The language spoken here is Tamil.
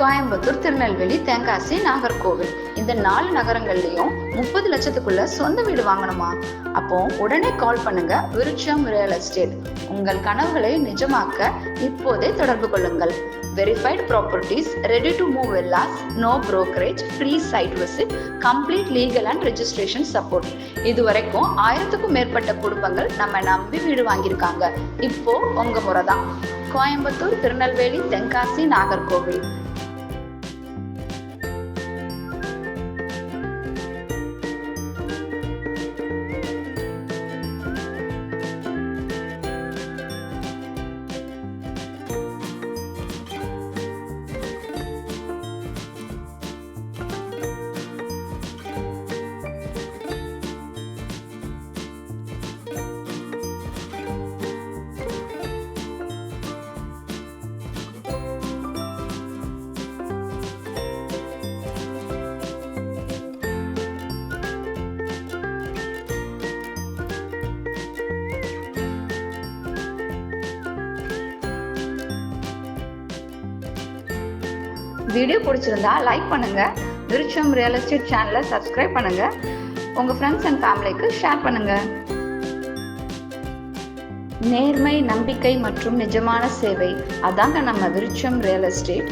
கோயம்புத்தூர் திருநெல்வேலி தென்காசி நாகர்கோவில். இந்த நாலு நகரங்கள்லயும் முப்பது லட்சத்துக்குள்ள சொந்த வீடு வாங்கணுமா? அப்போ உடனே கால் பண்ணுங்க. விருட்சம் ரியல் எஸ்டேட் உங்கள் கனவுகளை நிஜமாக்க இப்போதே தொடர்பு கொள்ளுங்கள். Verified properties ready to move villas no brokerage free site visit complete legal and registration support இது வரைக்கும் ஆயிரத்துக்கும் மேற்பட்ட குடும்பங்கள் நம்ம நம்பி வீடு வாங்கியிருக்காங்க. இப்போ உங்க முறை தான் கோயம்புத்தூர் திருநெல்வேலி தென்காசி நாகர்கோவில். வீடியோ பிடிச்சிருந்தா லைக் பண்ணுங்க. விருச்சம் ரியல் எஸ்டேட் சேனலை சப்ஸ்கிரைப் பண்ணுங்க. உங்க ஃப்ரெண்ட்ஸ் அண்ட் ஃபேமிலிக்கு ஷேர் பண்ணுங்க. நேர்மை நம்பிக்கை மற்றும் நிஜமான சேவை. அதாங்க நம்ம விருச்சம் ரியல் எஸ்டேட்